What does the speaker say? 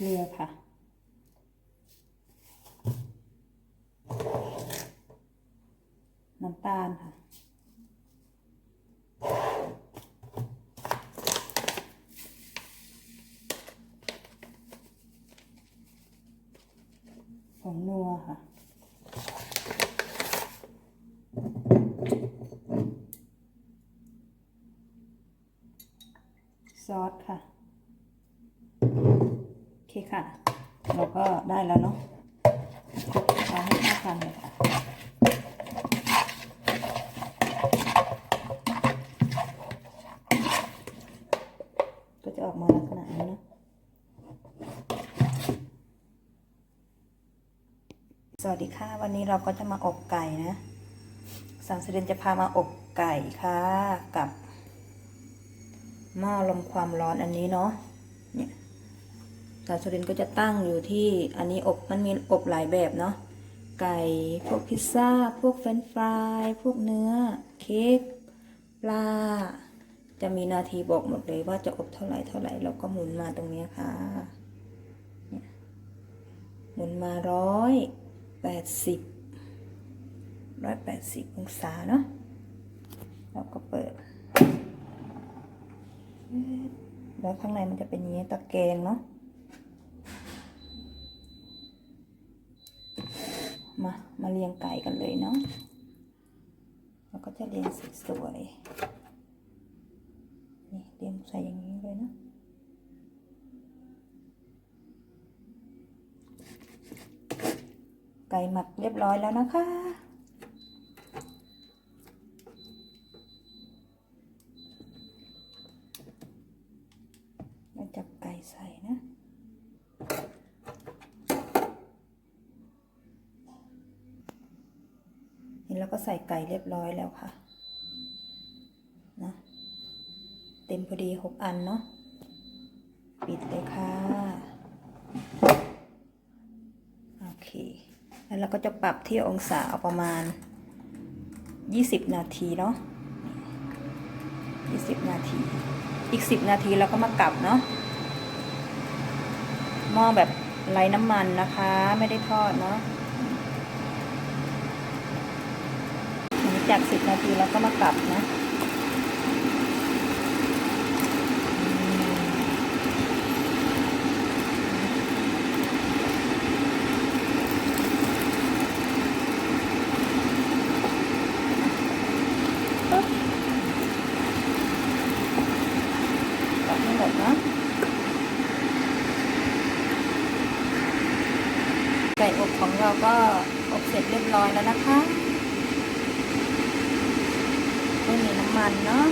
เกลือค่ะ น้ำตาลค่ะ ผงนัวค่ะซอสค่ะ เคค่ะ เราก็ได้แล้วเนาะคลุกเคล้าให้เข้ากันเลยค่ะก็จะออกมาลักษณะนี้เนะสวัสดีค่ะ วันนี้เราก็จะมาอบไก่นะสังสรินจะพามาอบไก่ค่ะ กับหม้อลมความร้อนอันนี้เนาะ สาวสุรินก็จะตั้งอยู่ที่อันนี้อบมันมีอบหลายแบบเนาะไก่พวกพิซซ่า พวกเฟรนฟราย พวกเนื้อ เค้กปลา จะมีนาทีบอกหมดเลยว่าจะอบเท่าไหร่เท่าไหร่เราก็หมุนมาตรงนี้ค่ะหมุนมาร้อยแปดสิบร้อยแปดสิบองศาเนาะแล้วก็เปิด แล้วข้างในมันจะเป็นอย่างนี้ตะแกรงเนาะ มา มาเรียงไก่กันเลยเนาะแล้วก็จะเรียงสสวยนี่เรียงใส่อย่างนี้เลยนะไก่หมักเรียบร้อยแล้วนะคะเราจับไก่ใส่นะ นี่เราก็ใส่ไก่เรียบร้อยแล้วค่ะนะเต็มพอดีหกอันเนาะปิดเลยค่ะ โอเค แล้วเราก็จะปรับที่องศาเอาประมาณ 20 นาทีเนาะ20 นาที อีก 10 นาทีเราก็มากลับเนาะหม้อแบบไร้น้ำมันนะคะ ไม่ได้ทอดเนาะหลัง จาก10นาทีเราก็มากลับนะตึ๊บกลับให้หมดนะไก่อบของเราก็อบเสร็จเรียบร้อยแล้วนะคะ ไม่มีน้ำมันเนาะ